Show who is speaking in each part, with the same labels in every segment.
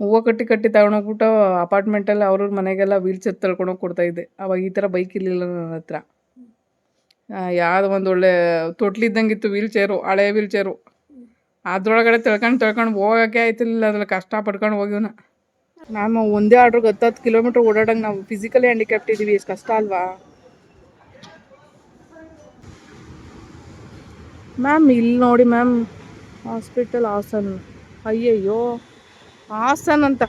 Speaker 1: ಹೂವು ಕಟ್ಟಿ ಕಟ್ಟಿ ತಗೊಂಡೋಗ್ಬಿಟ್ಟು ಅಪಾರ್ಟ್ಮೆಂಟಲ್ಲಿ ಅವ್ರವ್ರ ಮನೆಗೆಲ್ಲ ವೀಲ್ ಚೇರ್ ತಳ್ಕೊಂಡೋಗಿ ಕೊಡ್ತಾಯಿದ್ದೆ ಅವಾಗ ಈ ಥರ ಬೈಕ್ ಇರಲಿಲ್ಲ ನನ್ನ ಹತ್ರ. ಯಾವುದೋ ಒಂದು ಒಳ್ಳೆ ತೊಟ್ಲಿದ್ದಂಗಿತ್ತು ವೀಲ್ ಚೇರು ಹಳೆ ವೀಲ್ ಚೇರು ಅದ್ರೊಳಗಡೆ ತಿಳ್ಕೊಂಡು ತಿಳ್ಕೊಂಡು ಹೋಗೋಕೆ ಆಯ್ತಿರ್ಲಿಲ್ಲ, ಅದ್ರಲ್ಲಿ ಕಷ್ಟ ಪಡ್ಕೊಂಡು ಹೋಗಿವ್ನ. ನಾನು ಒಂದೇ ಆರ್ಡ್ರಿಗೆ ಹತ್ತು ಹತ್ತು ಕಿಲೋಮೀಟ್ರ್ ಓಡಾಡಂಗೆ ನಾವು ಫಿಸಿಕಲಿ ಹ್ಯಾಂಡಿಕ್ಯಾಪ್ಟ್ ಇದ್ದೀವಿ, ಎಷ್ಟು ಕಷ್ಟ ಅಲ್ವಾ? ಮ್ಯಾಮ್ ಇಲ್ಲಿ ನೋಡಿ ಮ್ಯಾಮ್ ಹಾಸ್ಪಿಟಲ್ ಹಾಸನ್. ಅಯ್ಯಯ್ಯೋ. ಹಾಸನ್ ಅಂತ.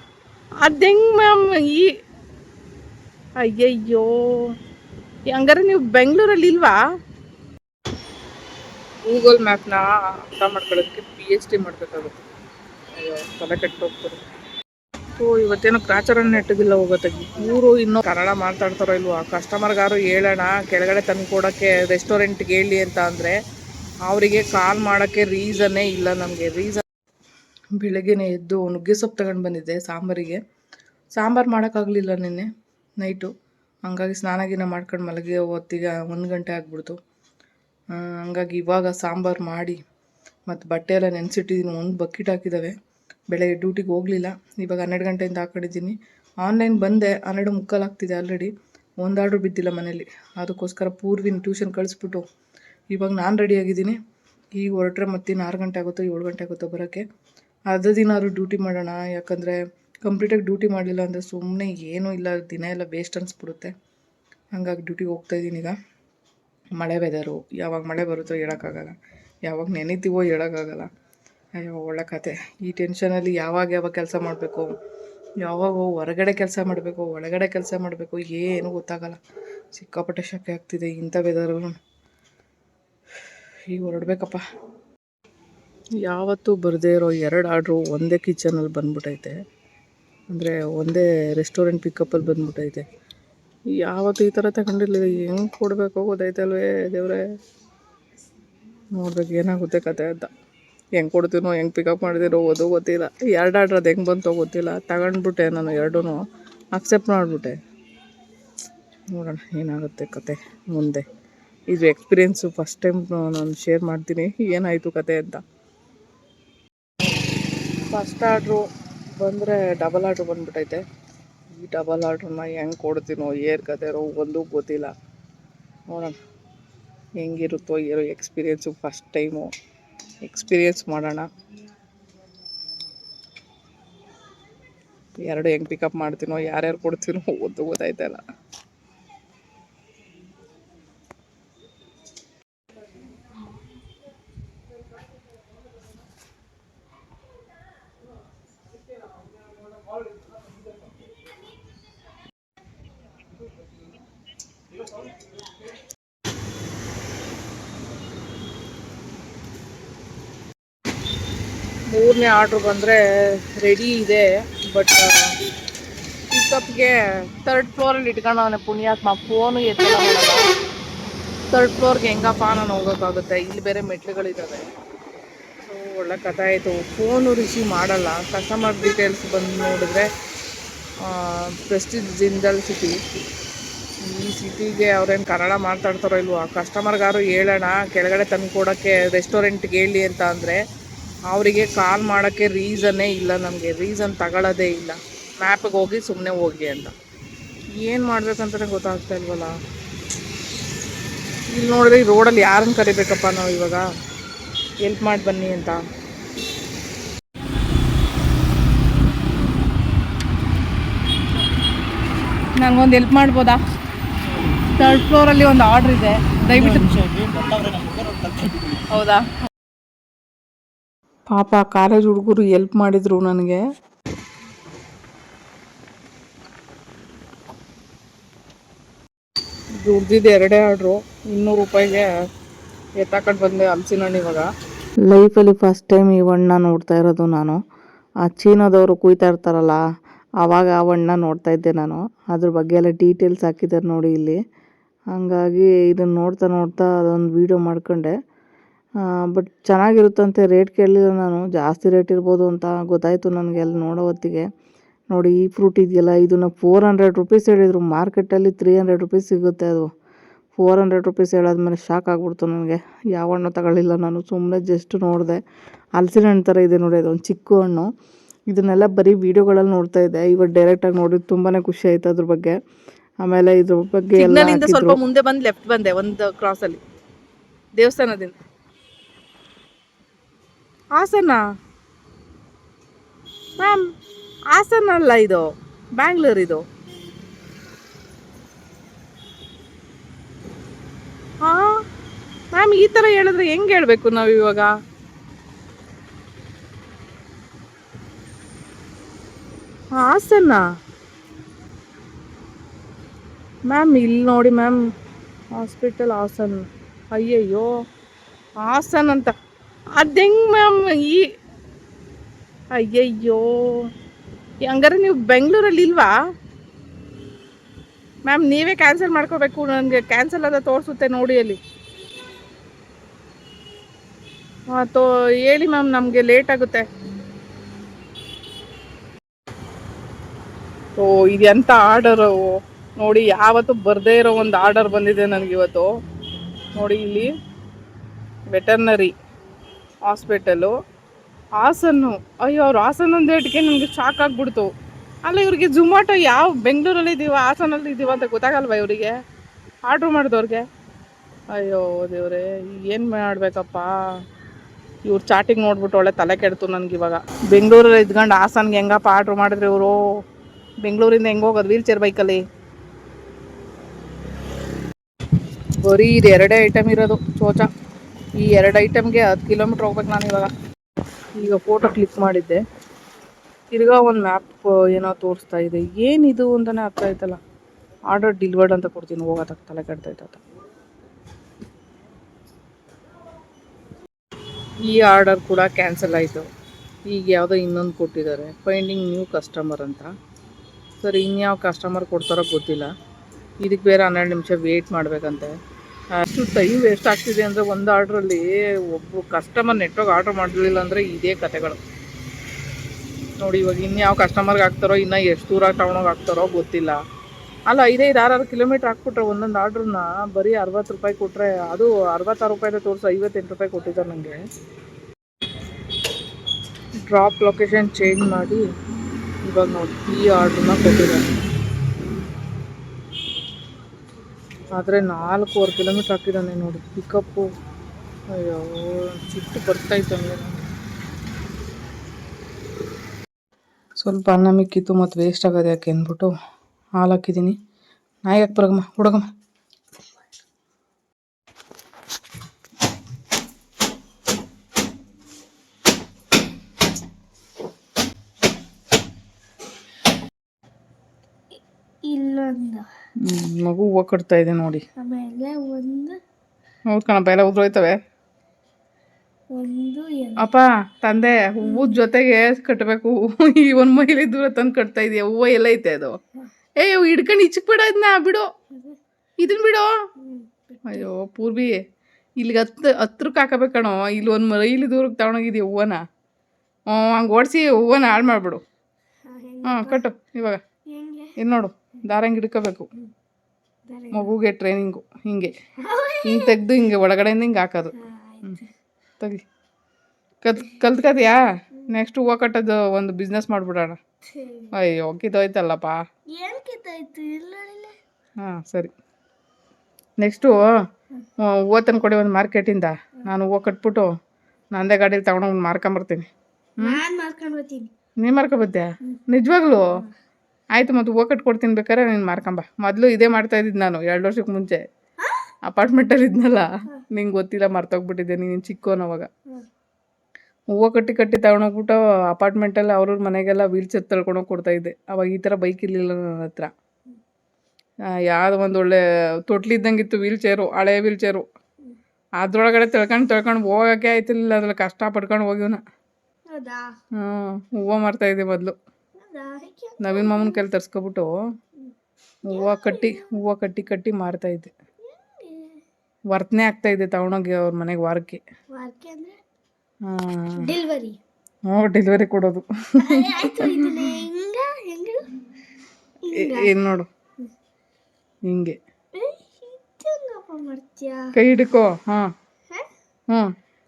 Speaker 1: ಅದು ಹೆಂಗೆ ಮ್ಯಾಮ್ ಈ ಅಯ್ಯಯ್ಯೋ. ಹಂಗಾರೆ ನೀವು ಬೆಂಗಳೂರಲ್ಲಿ ಇಲ್ವಾ? ಗೂಗಲ್ ಮ್ಯಾಪ್ನ ಅರ್ಥ ಮಾಡ್ಕೊಳ್ಳೋದಕ್ಕೆ ಪಿ ಎಚ್ ಡಿ ಮಾಡಬೇಕಾಗುತ್ತೆ. ಅಯ್ಯೋ, ತಲೆ ಕೆಟ್ಟು ಹೋಗ್ತಾರೆ ಓ, ಇವತ್ತೇನೋ ಗ್ರಾಚಾರನೇ ನೆಟ್ಟಗಿಲ್ಲ ಹೋಗೋತ್ತಾಗಿ ಊರು ಇನ್ನೂ ಕನ್ನಡ ಮಾತಾಡ್ತಾರೋ ಇಲ್ವಾ? ಕಸ್ಟಮರ್ಗಾರು ಹೇಳೋಣ, ಕೆಳಗಡೆ ತಂದು ಕೊಡೋಕ್ಕೆ ರೆಸ್ಟೋರೆಂಟ್ಗೆ ಹೇಳಿ ಅಂತ ಅಂದರೆ, ಅವರಿಗೆ ಕಾಲ್ ಮಾಡೋಕ್ಕೆ ರೀಸನ್ನೇ ಇಲ್ಲ ನಮಗೆ. ರೀಸನ್ ಬೆಳಗ್ಗೆನೇ ಎದ್ದು ನುಗ್ಗೆ ಸೊಪ್ಪು ತಗೊಂಡು ಬಂದಿದ್ದೆ ಸಾಂಬಾರಿಗೆ. ಸಾಂಬಾರು ಮಾಡೋಕ್ಕಾಗಲಿಲ್ಲ ನಿನ್ನೆ ನೈಟು. ಹಂಗಾಗಿ ಸ್ನಾನ ಗಿನ ಮಾಡ್ಕೊಂಡು ಮಲಗಿ ಹೊತ್ತಿಗೆ ಒಂದು ಗಂಟೆ ಆಗ್ಬಿಡ್ತು. ಹಂಗಾಗಿ ಇವಾಗ ಸಾಂಬಾರು ಮಾಡಿ ಮತ್ತು ಬಟ್ಟೆ ಎಲ್ಲ ನೆನೆಸಿಟ್ಟಿದ್ದೀನಿ ಒಂದು ಬಕೆಟ್ ಹಾಕಿದ್ದಾವೆ ಬೆಳಗ್ಗೆ ಡ್ಯೂಟಿಗೆ ಹೋಗಲಿಲ್ಲ. ಇವಾಗ ಹನ್ನೆರಡು ಗಂಟೆಯಿಂದ ಹಾಕೊಂಡಿದ್ದೀನಿ. ಆನ್ಲೈನ್ ಬಂದೆ. ಹನ್ನೆರಡು ಮುಕ್ಕಾಲು ಆಗ್ತಿದೆ ಆಲ್ರೆಡಿ. ಒಂದು ಆರ್ಡ್ರ್ ಬಿದ್ದಿಲ್ಲ ಮನೇಲಿ. ಅದಕ್ಕೋಸ್ಕರ ಪೂರ್ವಿನ ಟ್ಯೂಷನ್ ಕಳಿಸ್ಬಿಟ್ಟು ಇವಾಗ ನಾನು ರೆಡಿಯಾಗಿದ್ದೀನಿ ಈಗ ಹೊರಟ್ರೆ ಮತ್ತಿನ್ನು ಆರು ಗಂಟೆ ಆಗುತ್ತೋ ಏಳು ಗಂಟೆ ಆಗುತ್ತೋ ಬರೋಕ್ಕೆ. ಅರ್ಧ ದಿನ ಆದ್ರೂ ಡ್ಯೂಟಿ ಮಾಡೋಣ, ಯಾಕಂದರೆ ಕಂಪ್ಲೀಟಾಗಿ ಡ್ಯೂಟಿ ಮಾಡಲಿಲ್ಲ ಅಂದರೆ ಸುಮ್ಮನೆ ಏನೂ ಇಲ್ಲ, ದಿನ ಎಲ್ಲ ವೇಸ್ಟ್ ಅನಿಸ್ಬಿಡುತ್ತೆ. ಹಂಗಾಗಿ ಡ್ಯೂಟಿಗೆ ಹೋಗ್ತಾಯಿದ್ದೀನಿ ಈಗ. ಮಳೆ ವೆದರು ಯಾವಾಗ ಮಳೆ ಬರುತ್ತೋ ಹೇಳೋಕ್ಕಾಗಲ್ಲ. ಯಾವಾಗ ನೆನೀತೀವೋ ಹೇಳೋಕ್ಕಾಗಲ್ಲ. ಅಯ್ಯೋ, ಒಳ್ಳೆ ಕತೆ. ಈ ಟೆನ್ಷನಲ್ಲಿ ಯಾವಾಗ ಯಾವಾಗ ಕೆಲಸ ಮಾಡಬೇಕು? ಯಾವಾಗ ಹೊರಗಡೆ ಕೆಲಸ ಮಾಡಬೇಕು, ಒಳಗಡೆ ಕೆಲಸ ಮಾಡಬೇಕು, ಏನೂ ಗೊತ್ತಾಗಲ್ಲ. ಸಿಕ್ಕಾಪಟ್ಟೆ ಶಕೆ ಆಗ್ತಿದೆ ಇಂಥ ವೆದರು ಈಗ ಹೊರಡ್ಬೇಕಪ್ಪ. ಯಾವತ್ತೂ ಬರದೇ ಇರೋ ಎರಡು ಆರ್ಡ್ರು ಒಂದೇ ಕಿಚನಲ್ಲಿ ಬಂದ್ಬಿಟ್ಟೈತೆ ಅಂದರೆ ಒಂದೇ ರೆಸ್ಟೋರೆಂಟ್ ಪಿಕಪ್ಪಲ್ಲಿ ಬಂದ್ಬಿಟ್ಟೈತೆ ಯಾವತ್ತೂ ಈ ಥರ ತಗೊಂಡಿರ್ಲಿಲ್ಲ ಹೆಂಗೆ ಕೊಡಬೇಕು ಗೊತ್ತಾಯ್ತಲ್ವೇ ದೇವ್ರೆ? ನೋಡ್ಬೇಕು ಏನಾಗುತ್ತೆ ಕತೆ ಅಂತ. ಹೆಂಗೆ ಕೊಡ್ತೀನೋ, ಹೆಂಗೆ ಪಿಕಪ್ ಮಾಡಿದಿರೋ ಓದೋ ಗೊತ್ತಿಲ್ಲ. ಎರಡು ಆರ್ಡ್ರ್ ಅದು ಹೆಂಗೆ ಬಂತೋ ಗೊತ್ತಿಲ್ಲ. ತಗೊಂಡ್ಬಿಟ್ಟೆ ನಾನು ಎರಡೂ ಅಕ್ಸೆಪ್ಟ್ ಮಾಡಿಬಿಟ್ಟೆ. ನೋಡೋಣ ಏನಾಗುತ್ತೆ ಕತೆ ಮುಂದೆ. ಇದು ಎಕ್ಸ್ಪೀರಿಯೆನ್ಸು ಫಸ್ಟ್ ಟೈಮ್ ನಾನು ಶೇರ್ ಮಾಡ್ತೀನಿ. ಏನಾಯಿತು ಕತೆ ಅಂತ. ಫಸ್ಟ್ ಆರ್ಡ್ರು ಬಂದರೆ ಡಬಲ್ ಆರ್ಡ್ರು ಬಂದ್ಬಿಟ್ಟೈತೆ ಈ ಡಬಲ್ ಆರ್ಡ್ರನ್ನ ಹೆಂಗೆ ಕೊಡ್ತೀನೋ, ಏರ್ ಕತೆರೋ ಒಂದೂ ಗೊತ್ತಿಲ್ಲ. ನೋಡೋಣ ಹೆಂಗಿರುತ್ತೋ ಏನೋ ಎಕ್ಸ್ಪೀರಿಯೆನ್ಸು ಫಸ್ಟ್ ಟೈಮು ಎಕ್ಸ್ಪೀರಿಯೆನ್ಸ್ ಮಾಡೋಣ. ಎರಡು ಹೆಂಗೆ ಪಿಕಪ್ ಮಾಡ್ತೀನೋ, ಯಾರ್ಯಾರು ಕೊಡ್ತೀನೋ ಒಂದು ಗೊತ್ತಾಯ್ತಲ್ಲ. ಮೂರನೇ ಆರ್ಡ್ರ್ ಬಂದರೆ ರೆಡಿ ಇದೆ ಬಟ್ ಪಿಕಪ್ಗೆ ತರ್ಡ್ ಫ್ಲೋರಲ್ಲಿ ಇಟ್ಕೊಂಡವನೇ ಪುಣ್ಯಾತ್ಮ ಫೋನು ಎತ್ತಲ್ಲ ತರ್ಡ್ ಫ್ಲೋರ್ಗೆ ಹೆಂಗಪ್ಪ ನಾನು ಹೋಗೋಕ್ಕಾಗುತ್ತೆ ಇಲ್ಲಿ ಬೇರೆ ಮೆಟ್ಲುಗಳಿದ್ದಾವೆ ಸೊ ಒಳ್ಳೆ ಕಥೆ ಆಯಿತು. ಫೋನು ರಿಸೀವ್ ಮಾಡಲ್ಲ. ಕಸ್ಟಮರ್ ಡೀಟೇಲ್ಸ್ ಬಂದು ನೋಡಿದ್ರೆ ಪ್ರೆಸ್ಟೀಜ್ ಜಿಂದಲ್ ಸಿಟಿ ಈ ಸಿಟಿಗೆ ಅವ್ರೇನು ಕನ್ನಡ ಮಾತಾಡ್ತಾರೋ ಇಲ್ವೋ? ಕಸ್ಟಮರ್ಗಾರು ಹೇಳೋಣ. ಕೆಳಗಡೆ ತಂದು ಕೊಡೋಕ್ಕೆ ರೆಸ್ಟೋರೆಂಟ್ಗೆ ಹೇಳಿ ಅಂತ ಅಂದರೆ ಅವರಿಗೆ ಕಾಲ್ ಮಾಡೋಕ್ಕೆ ರೀಸನ್ನೇ ಇಲ್ಲ ನಮಗೆ. ರೀಸನ್ ತಗೊಳ್ಳೋದೇ ಇಲ್ಲ. ಮ್ಯಾಪಿಗೆ ಹೋಗಿ ಸುಮ್ಮನೆ ಹೋಗಿ ಅಂತ. ಏನು ಮಾಡ್ಬೇಕಂತಲೇ ಗೊತ್ತಾಗ್ತಾ ಇಲ್ವಲ್ಲ? ಇಲ್ಲಿ ನೋಡಿದ್ರೆ ಈ ರೋಡಲ್ಲಿ ಯಾರನ್ನು ಕರಿಬೇಕಪ್ಪ ನಾವು ಇವಾಗ? ಎಲ್ಪ್ ಮಾಡಿ ಬನ್ನಿ ಅಂತ. ನನಗೊಂದು ಎಲ್ಪ್ ಮಾಡ್ಬೋದಾ? ತರ್ಡ್ ಫ್ಲೋರಲ್ಲಿ ಒಂದು ಆರ್ಡ್ರ್ ಇದೆ. ದಯವಿಟ್ಟು ಹೌದಾ? ಪಾಪ ಕಾಲೇಜ್ ಹುಡುಗರು ಎಲ್ಪ್ ಮಾಡಿದ್ರು ನನಗೆ. ದುಡ್ದಿದ್ದು ಎರಡೇ ಆರ್ಡ್ರು ಇನ್ನೂರು ರೂಪಾಯಿಗೆ ಎತ್ತಾಕೊಂಡು ಬಂದೆ ಹಲಸಿನ ಹಣ್ಣು ಇವಾಗ. ಲೈಫಲ್ಲಿ ಫಸ್ಟ್ ಟೈಮ್ ಈ ಹಣ್ಣ ನೋಡ್ತಾ ಇರೋದು ನಾನು. ಆ ಚೀನಾದವರು ಕುಯ್ತಾ ಇರ್ತಾರಲ್ಲ ಆವಾಗ ಆ ಹಣ್ಣ ನೋಡ್ತಾ ಇದ್ದೆ ನಾನು. ಅದ್ರ ಬಗ್ಗೆ ಎಲ್ಲ ಡೀಟೇಲ್ಸ್ ಹಾಕಿದ್ದಾರೆ ನೋಡಿ ಇಲ್ಲಿ. ಹಾಗಾಗಿ ಇದನ್ನು ನೋಡ್ತಾ ನೋಡ್ತಾ ಅದೊಂದು ವೀಡಿಯೋ ಮಾಡ್ಕೊಂಡೆ. ಬಟ್ ಚೆನ್ನಾಗಿರುತ್ತಂತೆ ರೇಟ್ ಕೇಳಲಿಲ್ಲ ನಾನು. ಜಾಸ್ತಿ ರೇಟ್ ಇರ್ಬೋದು ಅಂತ ಗೊತ್ತಾಯಿತು ನನಗೆ ಅಲ್ಲಿ ನೋಡೋ ಹೊತ್ತಿಗೆ. ನೋಡಿ ಈ ಫ್ರೂಟ್ ಇದೆಯಲ್ಲ ಇದನ್ನು ಫೋರ್ ಹಂಡ್ರೆಡ್ ರುಪೀಸ್ ಹೇಳಿದರು. ಮಾರ್ಕೆಟಲ್ಲಿ ತ್ರೀ ಹಂಡ್ರೆಡ್ ರುಪೀಸ್ ಸಿಗುತ್ತೆ ಅದು. ಫೋರ್ ಹಂಡ್ರೆಡ್ ರುಪೀಸ್ ಹೇಳಾದ್ಮೇಲೆ ಶಾಕ್ ಆಗ್ಬಿಡ್ತು ನನಗೆ. ಯಾವ ಹಣ್ಣು ತಗೊಳ್ಳಿಲ್ಲ ನಾನು ಸುಮ್ಮನೆ ಜಸ್ಟ್ ನೋಡಿದೆ. ಹಲಸಿನ ಹಣ್ಣು ಥರ ಇದೆ ನೋಡಿ ಅದೊಂದು ಚಿಕ್ಕ ಹಣ್ಣು. ಇದನ್ನೆಲ್ಲ ಬರೀ ವಿಡಿಯೋಗಳಲ್ಲಿ ನೋಡ್ತಾ ಇದ್ದೆ. ಇವತ್ತು ಡೈರೆಕ್ಟಾಗಿ ನೋಡಿ ತುಂಬಾ ಖುಷಿ ಆಯ್ತು ಅದ್ರ ಬಗ್ಗೆ. ಆಮೇಲೆ ಇದ್ರ ಬಗ್ಗೆ
Speaker 2: ಸ್ವಲ್ಪ ಮುಂದೆ ಬಂದು ಲೆಫ್ಟ್ ಬಂದೆ ಒಂದು ಕ್ರಾಸಲ್ಲಿ ದೇವಸ್ಥಾನದಿಂದ.
Speaker 1: ಹಾಸನ? ಮ್ಯಾಮ್, ಹಾಸನ ಅಲ್ಲ ಇದು, ಬ್ಯಾಂಗ್ಳೂರ್ ಇದು. ಹಾ? ಮ್ಯಾಮ್, ಈ ಥರ ಹೇಳಿದ್ರೆ ಹೆಂಗೆ ಹೇಳಬೇಕು ನಾವು ಇವಾಗ? ಹಾಸನ? ಮ್ಯಾಮ್, ಇಲ್ಲಿ ನೋಡಿ ಮ್ಯಾಮ್, ಹಾಸ್ಪಿಟಲ್ ಹಾಸನ್. ಅಯ್ಯಯ್ಯೋ, ಹಾಸನ್ ಅಂತ. ಅದು ಹೆಂಗೆ ಮ್ಯಾಮ್ ಈ ಅಯ್ಯಯ್ಯೋ. ಹಂಗಾರೆ ನೀವು ಬೆಂಗಳೂರಲ್ಲಿ ಇಲ್ವಾ? ಮ್ಯಾಮ್, ನೀವೇ ಕ್ಯಾನ್ಸಲ್ ಮಾಡ್ಕೋಬೇಕು. ನನಗೆ ಕ್ಯಾನ್ಸಲ್ ಅಂತ ತೋರಿಸುತ್ತೆ ನೋಡಿ ಅಲ್ಲಿ. ಹಾಂ, ತೋ, ಹೇಳಿ ಮ್ಯಾಮ್, ನಮಗೆ ಲೇಟ್ ಆಗುತ್ತೆ. ಓ ಇದು ಎಂಥ ಆರ್ಡರು? ನೋಡಿ, ಯಾವತ್ತು ಬರದೇ ಇರೋ ಒಂದು ಆರ್ಡರ್ ಬಂದಿದೆ ನನಗಿವತ್ತು ನೋಡಿ ಇಲ್ಲಿ ವೆಟರ್ನರಿ. ಹಾಸ್ಪಿಟಲು. ಹಾಸನ್ನು. ಅಯ್ಯೋ, ಅವ್ರು ಹಾಸನ್ ಒಂದು ಹೇಟಿಗೆ ನಮಗೆ ಶಾಕ್ ಆಗಿಬಿಡ್ತು. ಅಲ್ಲ, ಇವ್ರಿಗೆ ಝುಮಾಟೊ ಯಾವ ಬೆಂಗಳೂರಲ್ಲಿ ಇದ್ದೀವ ಹಾಸನಲ್ಲಿ ಇದ್ದೀವ ಅಂತ ಗೊತ್ತಾಗಲ್ವ ಇವರಿಗೆ? ಆರ್ಡ್ರ್ ಮಾಡಿದವ್ರಿಗೆ. ಅಯ್ಯೋ, ದೇವ್ರೆ, ಏನು ಮಾಡಬೇಕಪ್ಪ? ಇವ್ರು ಚಾಟಿಂಗ್ ನೋಡ್ಬಿಟ್ಟು ಒಳ್ಳೆ ತಲೆ ಕೆಡ್ತು ನನಗೆ ಇವಾಗ. ಬೆಂಗಳೂರಲ್ಲಿ ಇದ್ಕೊಂಡು ಹಾಸನ್ಗೆ ಹೆಂಗಪ್ಪ ಆರ್ಡ್ರ್ ಮಾಡಿದ್ರೆ ಇವರು? ಬೆಂಗಳೂರಿಂದ ಹೆಂಗೆ ಹೋಗೋದು ವೀಲ್ ಚೇರ್ ಬೈಕಲ್ಲಿ ಬರೀ ಇದು ಎರಡೇ ಐಟಮ್ ಇರೋದು ಚೋಚ ಈ ಎರಡು ಐಟಮ್ಗೆ ಹತ್ತು ಕಿಲೋಮೀಟ್ರ್ ಹೋಗ್ಬೇಕು ನಾನು ಇವಾಗ. ಈಗ ಫೋಟೋ ಕ್ಲಿಕ್ ಮಾಡಿದ್ದೆ. ತಿರ್ಗಾ ಒಂದು ಮ್ಯಾಪ್ ಏನೋ ತೋರಿಸ್ತಾ ಇದೆ. ಏನಿದು ಅಂತಲೇ ಅರ್ಥ ಆಯ್ತಲ್ಲ. ಆರ್ಡರ್ ಡಿಲ್ವರ್ಡ್ ಅಂತ ಕೊಡ್ತೀನಿ, ಹೋಗೋದಕ್ಕೆ ತಲೆ ಕೆಡ್ತೈತೆ ಈ ಆರ್ಡರ್ ಕೂಡ ಕ್ಯಾನ್ಸಲ್ ಆಯಿತು. ಈಗ ಯಾವುದೋ ಇನ್ನೊಂದು ಕೊಟ್ಟಿದ್ದಾರೆ. ಫೈಂಡಿಂಗ್ ನ್ಯೂ ಕಸ್ಟಮರ್ ಅಂತ. ಸರ್, ಇನ್ಯಾವ ಕಸ್ಟಮರ್ ಕೊಡ್ತಾರೋ ಗೊತ್ತಿಲ್ಲ. ಇದಕ್ಕೆ ಬೇರೆ ಹನ್ನೆರಡು ನಿಮಿಷ ವೇಟ್ ಮಾಡಬೇಕಂತೆ. ಅಷ್ಟು ಟೈಮ್ ವೇಸ್ಟ್ ಆಗ್ತಿದೆ ಅಂದರೆ ಒಂದು ಆರ್ಡ್ರಲ್ಲಿ ಒಬ್ಬ ಕಸ್ಟಮರ್ ನೆಟ್ವರ್ಕ್ ಆರ್ಡ್ರ್ ಮಾಡಲಿಲ್ಲ ಅಂದರೆ ಇದೇ ಕತೆಗಳು. ನೋಡಿ ಇವಾಗ ಇನ್ಯಾವ ಕಸ್ಟಮರ್ಗೆ ಹಾಕ್ತಾರೋ, ಇನ್ನೂ ಎಷ್ಟು ದೂರ ಟೌನಾಗ ಹಾಕ್ತಾರೋ ಗೊತ್ತಿಲ್ಲ. ಅಲ್ಲ ಐದೈದು ಆರಾರು ಕಿಲೋಮೀಟ್ರ್ ಹಾಕ್ಬಿಟ್ರೆ ಒಂದೊಂದು ಆರ್ಡ್ರನ್ನ ಬರೀ ಅರವತ್ತು ರೂಪಾಯಿ ಕೊಟ್ಟರೆ ಅದು ಅರವತ್ತಾರು ರೂಪಾಯಿದ ತೋರಿಸು, ಐವತ್ತೆಂಟು ರೂಪಾಯಿ ಕೊಟ್ಟಿದ್ದಾರೆ ನನಗೆ ಡ್ರಾಪ್ ಲೊಕೇಶನ್ ಚೇಂಜ್ ಮಾಡಿ ಇವಾಗ ನೋಡಿ ಈ ಆರ್ಡ್ರನ್ನ ಕೊಟ್ಟಿದ್ದಾರೆ. ಆದರೆ ನಾಲ್ಕೂವರೆ ಕಿಲೋಮೀಟ್ರ್ ಹಾಕಿದ್ದಾನೆ ನೋಡಿ. ಪಿಕಪ್ಪು ಅಯ್ಯೋ, ಸಿಟ್ಟು ಬರ್ತಾಯಿತ್ತು ಹಂಗೆ. ಸ್ವಲ್ಪ ಅನ್ನ ಮಿಕ್ಕಿತ್ತು ಮತ್ತು ವೇಸ್ಟ್ ಆಗೋದು ಯಾಕೆ ಅಂದ್ಬಿಟ್ಟು ಹಾಲು ಹಾಕಿದ್ದೀನಿ. ನಾಯಿ ಹಾಕಿ ಬರಗಮ್ಮ ಹುಡುಗಮ್ಮ. ಮಗು ಹೂವು ಕಟ್ತಾ ಇದೆ ನೋಡಿ.
Speaker 3: ಆಮೇಲೆ ಒಂದು
Speaker 1: ಹೌದು ಕಣಪ್ಪ ಎಲ್ಲ ಉದ್ರೋಯ್ತವೆ
Speaker 3: ಒಂದು ಎರಡು
Speaker 1: ಅಪ್ಪ ತಂದೆ ಹೂವು ಜೊತೆಗೆ ಕಟ್ಟಬೇಕು ಈ ಒಂದು ಮೈಲಿ ದೂರ ತಂದು ಕಟ್ತಾ ಇದೆಯಾ ಹೂವು ಎಲ್ಲ ಐತೆ ಅದು. ಏ ಹಿಡ್ಕೊಂಡು ಇಚ್ಚಕ್ ಬಿಡ ಅದನ್ನ ಬಿಡು. ಇದನ್ನ ಬಿಡು. ಅಯ್ಯೋ ಪೂರ್ವಿ ಇಲ್ಲಿಗೆ ಹತ್ತು ಹತ್ರಕ್ಕೆ ಹಾಕಬೇಕು ಕಣೋ. ಇಲ್ಲಿ ಒಂದು ಮೈಲಿ ದೂರಕ್ಕೆ ತಗೊಂಡೋಗಿದ್ಯಾ ಹೂವನ? ಹ್ಞೂ ಹಂಗೆ ಓಡಿಸಿ ಹೂವನ ಹಾಳು ಮಾಡಿಬಿಡು. ಹಾಂ ಕಟ್ಟು ಇವಾಗ.
Speaker 3: ಇನ್ನು
Speaker 1: ಇದು ನೋಡು ದಾರಂಗೆ ಹಿಡ್ಕೋಬೇಕು. ಮಗುಗೆ ಟ್ರೈನಿಂಗು ಹಿಂಗೆ. ಹಿಂಗೆ ತೆಗ್ದು ಹಿಂಗೆ ಒಳಗಡೆಯಿಂದ ಹಿಂಗೆ ಹಾಕೋದು. ಹ್ಞೂ ತೆಗಿ ಕತ್ ಕಲ್ತ್ಕದ್ಯಾ ನೆಕ್ಸ್ಟ್ ಹೂವು ಕಟ್ಟೋದು ಒಂದು ಬಿಸ್ನೆಸ್ ಮಾಡಿಬಿಡೋಣ. ಅಯ್ಯೋ ಕಿತ್ತೋಯ್ತಲ್ಲಪ್ಪ. ಹಾಂ ಸರಿ. ನೆಕ್ಸ್ಟು ಹೂವು ತಂದು ಕೊಡಿ ಒಂದು ಮಾರ್ಕೆಟಿಂದ ನಾನು ಹೂವು ಕಟ್ಬಿಟ್ಟು ನಂದೇ ಗಾಡೀಲಿ ತಗೊಂಡೋಗಿ ಮಾರ್ಕೊಂಬರ್ತೀನಿ.
Speaker 3: ನೀನು
Speaker 1: ಮಾರ್ಕೊಂಬತ್ತೀಯಾ ನಿಜವಾಗ್ಲೂ? ಆಯಿತು ಮತ್ತೆ ಹೂವು ಕಟ್ಕೊಡ್ತೀನಿ ಬೇಕಾದ್ರೆ ನೀನು ಮಾರ್ಕೊಂಬ. ಮೊದಲು ಇದೇ ಮಾಡ್ತಾ ಇದ್ದಿದ್ದು ನಾನು ಎರಡು ವರ್ಷಕ್ಕೆ ಮುಂಚೆ. ಅಪಾರ್ಟ್ಮೆಂಟಲ್ಲಿ ಇದ್ನಲ್ಲ ನಿಂಗೆ ಗೊತ್ತಿಲ್ಲ ಮರ್ತೋಗ್ಬಿಟ್ಟಿದ್ದೆ ನೀನು ಚಿಕ್ಕೋನ್ ಅವಾಗ ಹೂವು ಕಟ್ಟಿ ಕಟ್ಟಿ ತಗೊಂಡೋಗ್ಬಿಟ್ಟು ಅಪಾರ್ಟ್ಮೆಂಟಲ್ಲಿ ಅವ್ರವ್ರ ಮನೆಗೆಲ್ಲ ವೀಲ್ ಚೇರ್ ತಳ್ಕೊಂಡೋಗಿ ಕೊಡ್ತಾಯಿದ್ದೆ ಅವಾಗ ಈ ಥರ ಬೈಕ್ ಇರಲಿಲ್ಲ ನನ್ನ ಹತ್ರ. ಯಾವುದೋ ಒಂದು ಒಳ್ಳೆ ತೊಟ್ಲಿದ್ದಂಗಿತ್ತು ವೀಲ್ ಚೇರು ಹಳೆ ವೀಲ್ ಚೇರು ಅದ್ರೊಳಗಡೆ ತಿಳ್ಕೊಂಡು ತಳ್ಕೊಂಡು ಹೋಗೋಕ್ಕೆ ಆಯ್ತಿಲ್ಲ ಅದ್ರಲ್ಲಿ ಕಷ್ಟ ಪಡ್ಕೊಂಡು ಹೋಗಿವ್ನ. ಹ್ಞೂ ಹೂವು ಮಾರ್ತಾಯಿದ್ದೆ ಮೊದಲು. ನವೀನ್ ಮಾಮನ ಕೈಲಿ ತರ್ಸ್ಕೊಬಿಟ್ಟು ಹೂವು ಕಟ್ಟಿ ಹೂವು ಕಟ್ಟಿ ಕಟ್ಟಿ ಮಾರ್ತಾಯಿದ್ದೆ ವರ್ತನೆ ಆಗ್ತಾಯಿದ್ದೆ ತಗೊಂಡೋಗಿ ಅವ್ರ ಮನೆಗೆ ವಾರಕ್ಕೆ.
Speaker 3: ಡೆಲಿವರಿ.
Speaker 1: ಹ್ಞೂ ಡೆಲಿವರಿ ಕೊಡೋದು. ಏನು ನೋಡು. ಹಿಂಗೆ. ಕೈ ಹಿಡ್ಕೋ ಹಾಂ? ಹ್ಞೂ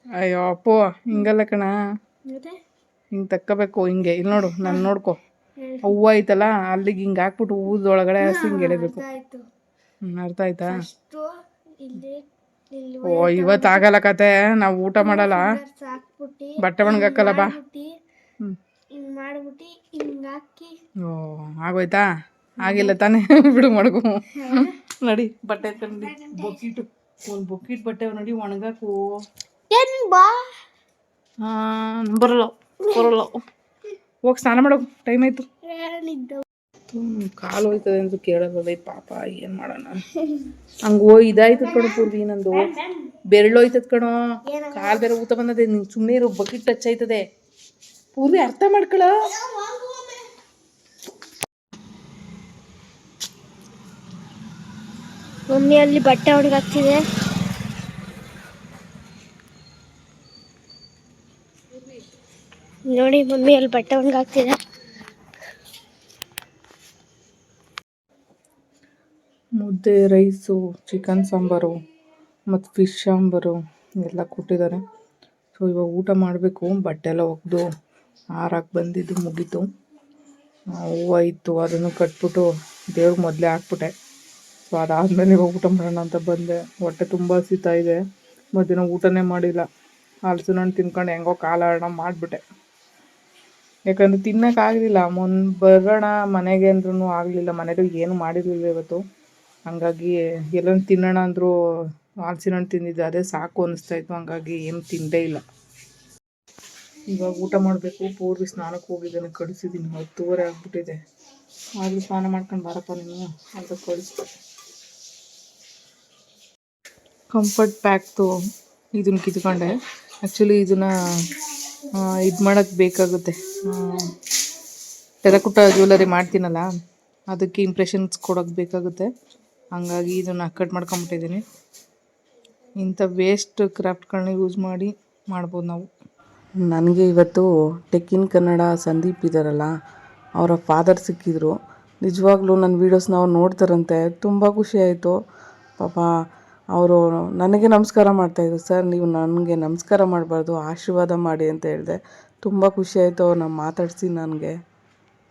Speaker 1: ಅಯ್ಯೋ ಅಪ್ಪೋ ಹಿಂಗಲ್ಲ ಕಣ. ಹಿಂಗೆ ತಕ್ಕಬೇಕು ಹಿಂಗೆ. ಇಲ್ಲಿ ನೋಡು ನಾನು ನೋಡ್ಕೊ. ಹೂವು ಐತಲ್ಲ ಅಲ್ಲಿಗೆ ಹಿಂಗೆ ಹಾಕ್ಬಿಟ್ಟು ಹೂದೊಳಗಡೆ ಹಿಂಗೆ ಎಳಿಬೇಕು. ಹ್ಮ್, ಅರ್ಥ ಆಯ್ತಾ ಓ ಇವತ್ತು ಆಗಲ್ಲ ಕತೆ ನಾವು ಊಟ ಮಾಡಲ್ಲ. ಬಟ್ಟೆ ಒಣಗಾಕಲ್ಲ ಬಾ. ಓ ಆಗೋಯ್ತಾ? ಆಗಿಲ್ಲ ತಾನೇ ಬಿಡು ಮಡಗು. ನಡಿ ಬಟ್ಟೆ ಎತ್ಕೊಂಡು ಬೊಕ್ಕಿಟ್ಟು ಒಂದು ಬೊಕ್ಕಿಟ್ ಬಟ್ಟೆ ನೋಡಿ ಒಣಗಾಕು ಬರಲ್ಲ ಬರಲ್ಲ. ಹೋಗಿ ಸ್ನಾನ ಮಾಡೋ ಟೈಮ್ ಆಯ್ತು. ಕಾಲು ಹೋಯ್ತದೆ ಅಂತ ಕೇಳೋದಲ್ಲ ಪಾಪ ಏನು ಮಾಡೋಣ? ಹಂಗೆ ಓ ಇದಾಯ್ತದ ಕಣೋ ಪೂರ್ವಿ ನಂದು. ಬೆರಳು ಹೋಯ್ತದ ಕಣೋ. ಕಾಲ್ ಬೇರೆ ಊತ ಬಂದದೆ ನಿನ್ ಸುಮ್ಮನೆ ಇರೋ ಬಕೆಟ್ ಟಚ್ ಆಯ್ತದೆ. ಪೂರ್ವಿ ಅರ್ಥ ಮಾಡ್ಕೊಳ?
Speaker 3: ಮಮ್ಮಿ ಅಲ್ಲಿ ಬಟ್ಟೆ ಒಣಗಾಕ್ತಿದೆ. ನೋಡಿ, ಮಮ್ಮಿ ಅಲ್ಲಿ ಬಟ್ಟೆ ಒಣಗಾಕ್ತಿದೆ
Speaker 1: ಮುದ್ದೆ, ರೈಸು ಚಿಕನ್ ಸಾಂಬಾರು ಮತ್ತು ಫಿಶ್ ಸಾಂಬಾರು ಎಲ್ಲ ಕೊಟ್ಟಿದ್ದಾರೆ. ಸೊ ಇವಾಗ ಊಟ ಮಾಡಬೇಕು. ಬಟ್ಟೆ ಎಲ್ಲ ಒಗೆದು ಆರಾಕೆ ಬಂದಿದ್ದು ಮುಗೀತು. ಹೂವು ಇತ್ತು, ಅದನ್ನು ಕಟ್ಬಿಟ್ಟು ದೇವ್ರಿಗೆ ಮೊದಲೇ ಹಾಕ್ಬಿಟ್ಟೆ. ಸೊ ಅದಾದಮೇಲೆ ಇವಾಗ ಊಟ ಮಾಡೋಣ ಅಂತ ಬಂದೆ. ಹೊಟ್ಟೆ ತುಂಬ ಹಸಿತಾ ಇದೆ. ಮಧ್ಯಾಹ್ನ ಊಟನೇ ಮಾಡಿಲ್ಲ. ಹಲಸಿನ ಹಣ್ಣು ತಿನ್ಕೊಂಡು ಹೆಂಗೋ ಕಾಲ ಮಾಡಿಬಿಟ್ಟೆ. ಯಾಕಂದರೆ ತಿನ್ನೋಕ್ಕಾಗಲಿಲ್ಲ ಮೊನ್ ಬರೋಣ ಮನೆಗೆ ಅಂದ್ರೂ ಆಗಲಿಲ್ಲ ಮನೇಲಿ ಏನು ಮಾಡಿರಲಿಲ್ಲ ಇವತ್ತು. ಹಂಗಾಗಿ ಎಲ್ಲೋ ತಿನ್ನೋಣ ಅಂದರೂ ಹಲಸಿನ ಹಣ್ಣು ತಿಂದಿದ್ದೆ, ಅದೇ ಸಾಕು ಅನ್ನಿಸ್ತಾ ಇತ್ತು, ಹಂಗಾಗಿ ಏನು ತಿಂದೇ ಇಲ್ಲ. ಇವಾಗ ಊಟ ಮಾಡಬೇಕು, ಪೂರ್ವಿ ಸ್ನಾನಕ್ಕೆ ಹೋಗಿದ್ದಾನೆ ಕಳಿಸಿದ್ದೀನಿ ಹತ್ತುವರೆ ಆಗ್ಬಿಟ್ಟಿದೆ. ಆದರೂ ಸ್ನಾನ ಮಾಡ್ಕೊಂಡು ಬಾರಪ್ಪ ನೀನು ಅಂತ ಕಳಿಸ್ ಕಂಫರ್ಟ್ ಪ್ಯಾಕ್ದು ಇದನ್ನ ಕಿತ್ಕೊಂಡೆ. ಆ್ಯಕ್ಚುಲಿ ಇದನ್ನು ಇದು ಮಾಡೋಕ್ಕೆ ಬೇಕಾಗುತ್ತೆ. ಟೆರಕುಟ ಜ್ಯುವೆಲರಿ ಮಾಡ್ತೀನಲ್ಲ, ಅದಕ್ಕೆ ಇಂಪ್ರೆಷನ್ಸ್ ಕೊಡೋಕ್ಕೆ ಬೇಕಾಗುತ್ತೆ. ಹಂಗಾಗಿ ಇದನ್ನು ಕಟ್ ಮಾಡ್ಕೊಂಬಿಟ್ಟಿದ್ದೀನಿ ಇಂಥ ವೇಸ್ಟ್ ಕ್ರಾಫ್ಟ್ಗಳನ್ನ ಯೂಸ್ ಮಾಡಿ ಮಾಡ್ಬೋದು ನಾವು. ನನಗೆ ಇವತ್ತು ಟೆಕ್ಕಿನ್ ಕನ್ನಡ ಸಂದೀಪ್ ಇದ್ದಾರಲ್ಲ ಅವರ ಫಾದರ್ ಸಿಕ್ಕಿದ್ರು. ನಿಜವಾಗ್ಲೂ ನನ್ನ ವೀಡಿಯೋಸ್ನ ಅವ್ರು ನೋಡ್ತಾರಂತೆ. ತುಂಬ ಖುಷಿ ಆಯಿತು. ಪಾಪ, ಅವರು ನನಗೆ ನಮಸ್ಕಾರ ಮಾಡ್ತಾಯಿದ್ರು ಸರ್, ನೀವು ನನಗೆ ನಮಸ್ಕಾರ ಮಾಡಬಾರ್ದು, ಆಶೀರ್ವಾದ ಮಾಡಿ ಅಂತ ಹೇಳಿದೆ. ತುಂಬ ಖುಷಿ ಆಯಿತು ಅವ್ರನ್ನ ಮಾತಾಡಿಸಿ ನನಗೆ.